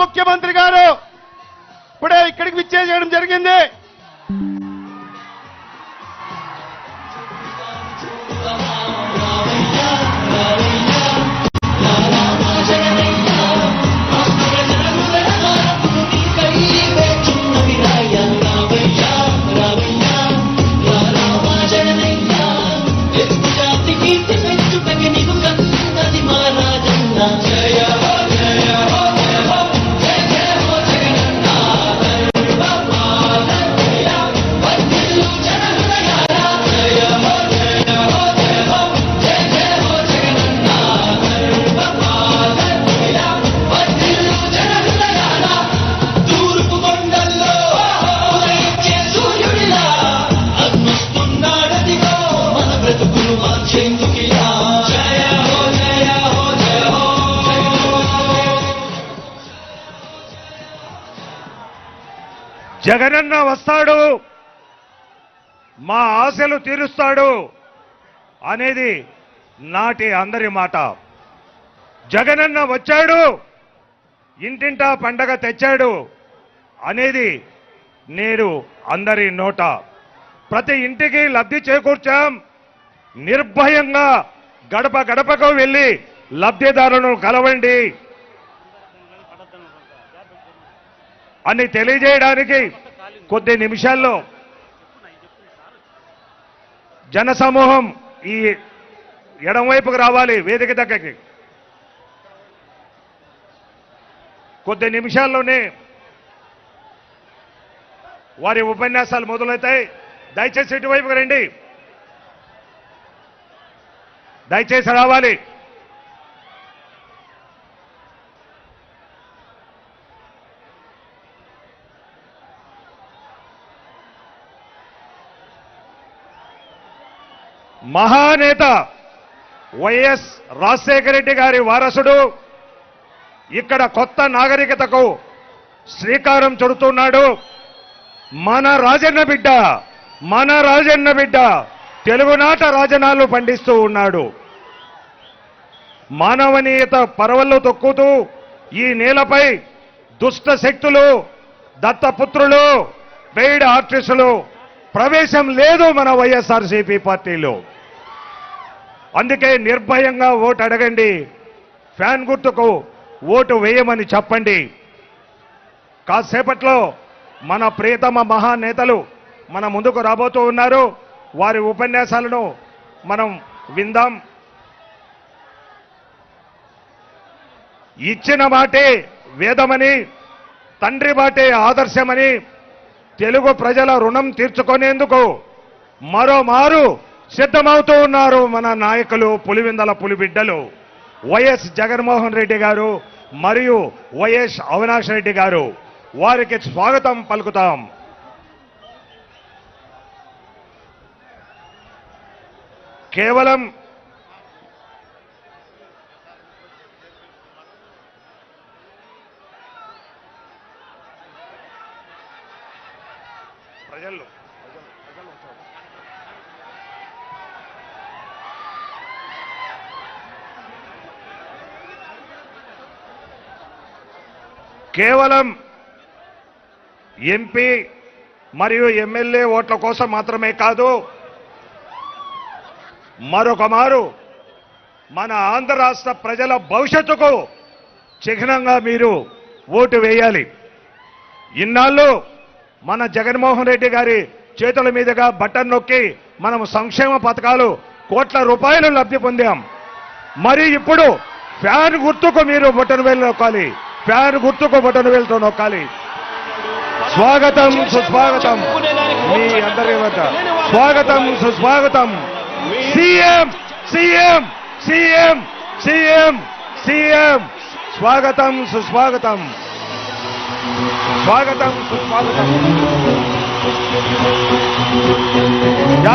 ముఖ్యమంత్రి గారు. ఇప్పుడే ఇక్కడికి విచ్చేసేయడం జరిగింది. జగనన్న వస్తాడు. మా ఆశలు తీరుస్తాడు అనేది నాటి అందరి మాట. జగనన్న వచ్చాడు. ఇంటింటా పండగ తెచ్చాడు అనేది నేడు అందరి నోట. ప్రతి ఇంటికి లబ్ధి చేకూర్చాం. నిర్భయంగా గడప గడపకు వెళ్ళి లబ్ధిదారులను కలవండి. అని తెలియజేయడానికి కొద్ది నిమిషాల్లో జనసమూహం ఈ ఎడంవైపుకు రావాలి వేదిక దగ్గరికి. కొద్ది నిమిషాల్లోనే వారి ఉపన్యాసాలు మొదలవుతాయి. దయచేసి ఇటువైపుకు రండి. దయచేసి రావాలి. మహానేత వైఎస్ రాజశేఖర రెడ్డి గారి వారసుడు. ఇక్కడ కొత్త నాగరికతకు శ్రీకారం చుడుతున్నాడు. మన రాజన్న బిడ్డ మన రాజన్న బిడ్డ తెలుగునాట రాజనాలు పండిస్తూ ఉన్నాడు. మానవనీయత పరవళ్ళు తొక్కుతూ ఈ నేలపై దుష్ట శక్తులు దత్తపుత్రులు పెయిడ్ ఆర్టిస్టులు ప్రవేశం లేదు మన వైఎస్ఆర్సీపీ పార్టీలో. అందుకే నిర్భయంగా ఓటు అడగండి. ఫ్యాన్ గుర్తుకు ఓటు వేయమని చెప్పండి. కాసేపట్లో మన ప్రియతమ మహానేతలు మన ముందుకు రాబోతూ ఉన్నారు. వారి ఉపన్యాసాలను మనం విందాం. ఇచ్చిన మాటే వేదమని తండ్రి మాటే ఆదర్శమని తెలుగు ప్రజల రుణం తీర్చుకునేందుకు మరోమారు సిద్ధమవుతూ ఉన్నారు మన నాయకులు పులివిందల పులిబిడ్డలు వైఎస్ జగన్మోహన్ రెడ్డి గారు మరియు వైఎస్ అవినాష్ రెడ్డి గారు. వారికి స్వాగతం పలుకుతాం. కేవలం కేవలం ఎంపీ మరియు ఎమ్మెల్యే ఓట్ల కోసం మాత్రమే కాదు మరొక మారు మన ఆంధ్ర రాష్ట్ర ప్రజల భవిష్యత్తుకు చిహ్నంగా మీరు ఓటు వేయాలి. ఇన్నాళ్ళు మన జగన్మోహన్ రెడ్డి గారి చేతుల మీదుగా బటన్ నొక్కి మనం సంక్షేమ పథకాలు కోట్ల రూపాయలు లబ్ధి పొందాం. మరి ఇప్పుడు ఫ్యాన్ గుర్తుకు మీరు బటన్ వేలు నొక్కాలి. ఫ్యాన్ గుర్తుకు బటన్ వెళ్తూ నొక్కాలి. స్వాగతం సుస్వాగతం మీ అందరి వద్ద. స్వాగతం సుస్వాగతం. CM CM CM CM CM. స్వాగతం సుస్వాగతం. స్వాగతం సుస్వాగతం.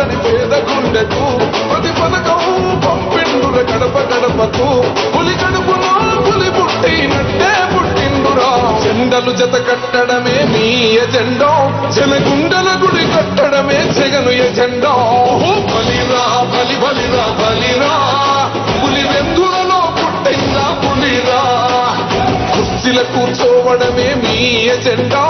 కాదని పేద గుండెకు ప్రతి పథకం పంపిండుర గడప గడపకు పులి కడుపులో పులి పుట్టినట్టే పుట్టిండురా. జెండలు జత కట్టడమే మీ ఎజెండో. జనగుండల గుడి కట్టడమే జగను ఎజెండో. బలిరా బలి బలిరా బలిరా. పులి వెందులలో పుట్టిందా పులిరా. కుర్చీల కూర్చోవడమే మీ ఎజెండా.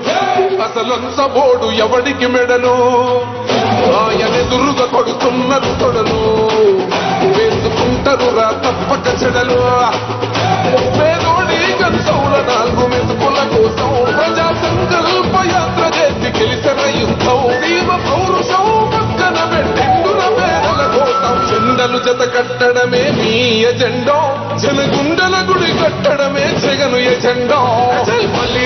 అసలంచబోడు ఎవడికి మెడలు? ఆయనెదురుగా కొడుతున్నారు తొడను వేసుకుంటారు రా తప్పక చెడలు. పేదోడి కంచౌల నాలుగు మెతుకుల కోసం ప్రజా సంకల్ప యాత్ర చేసి గెలిచిన యుద్ధం. దీవ పౌరుషం పక్కన పెట్టిండుల పేదల కోసం. జెండలు జత కట్టడమే మీ ఎజెండో. జనగుండల గుడి కట్టడమే జగను ఎజెండో. మళ్ళీ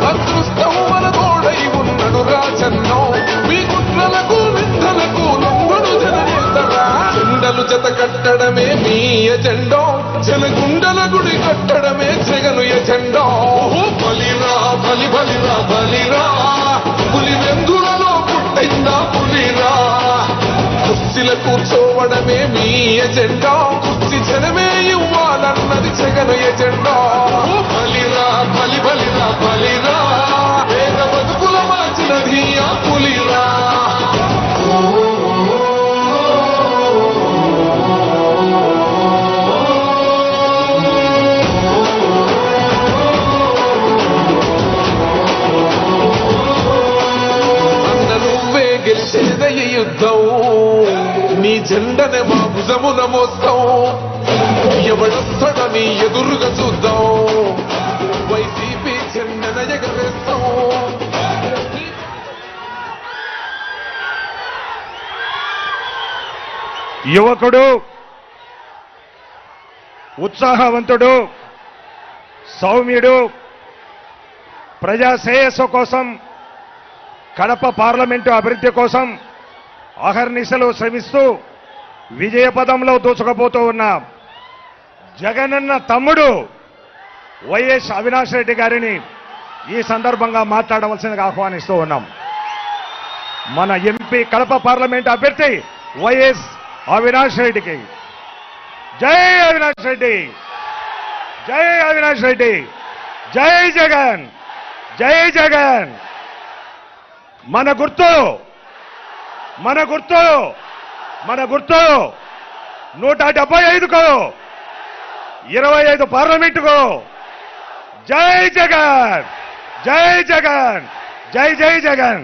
జత కట్టడమే మీ ఎజెండో. జనగుండల గుడి కట్టడమే జగను ఎజెండో. బలిరా బలి బలిరా. బలిరా పులి వెంగులలో పుట్టిందా పులిరా. కుర్చీల కూర్చోవడమే మీ ఎజెండా. కుర్చీ జనమే ఇవ్వాలన్నది జగను ఎజెండా. గెలిచేదయ్య యుద్ధం. నీ జెండనే మా భుజమున మోస్తాం. ఎవడొస్తడ నీ ఎదురుగా చూద్దాం. వైసీపీ జెండన ఎగరేస్తాం. యువకుడు ఉత్సాహవంతుడు సౌమ్యుడు ప్రజా శ్రేయస్సు కోసం కడప పార్లమెంటు అభివృద్ధి కోసం అహర్నిశలు శ్రమిస్తూ విజయపదంలో దూసుకుపోతూ ఉన్న. జగనన్న తమ్ముడు వైఎస్ అవినాష్ రెడ్డి గారిని ఈ సందర్భంగా మాట్లాడవలసిందిగా ఆహ్వానిస్తూ ఉన్నాం. మన ఎంపీ కడప పార్లమెంట్ అభ్యర్థి వైఎస్ అవినాష్ రెడ్డికి. జై అవినాష్ రెడ్డి! జై అవినాష్ రెడ్డి! జై జగన్! జై జగన్! మన గుర్తు మన గుర్తు మన గుర్తు. నూట డెబ్బై ఐదుకు ఇరవై ఐదు పార్లమెంటుకు. జై జగన్ జై జగన్ జై జై జగన్.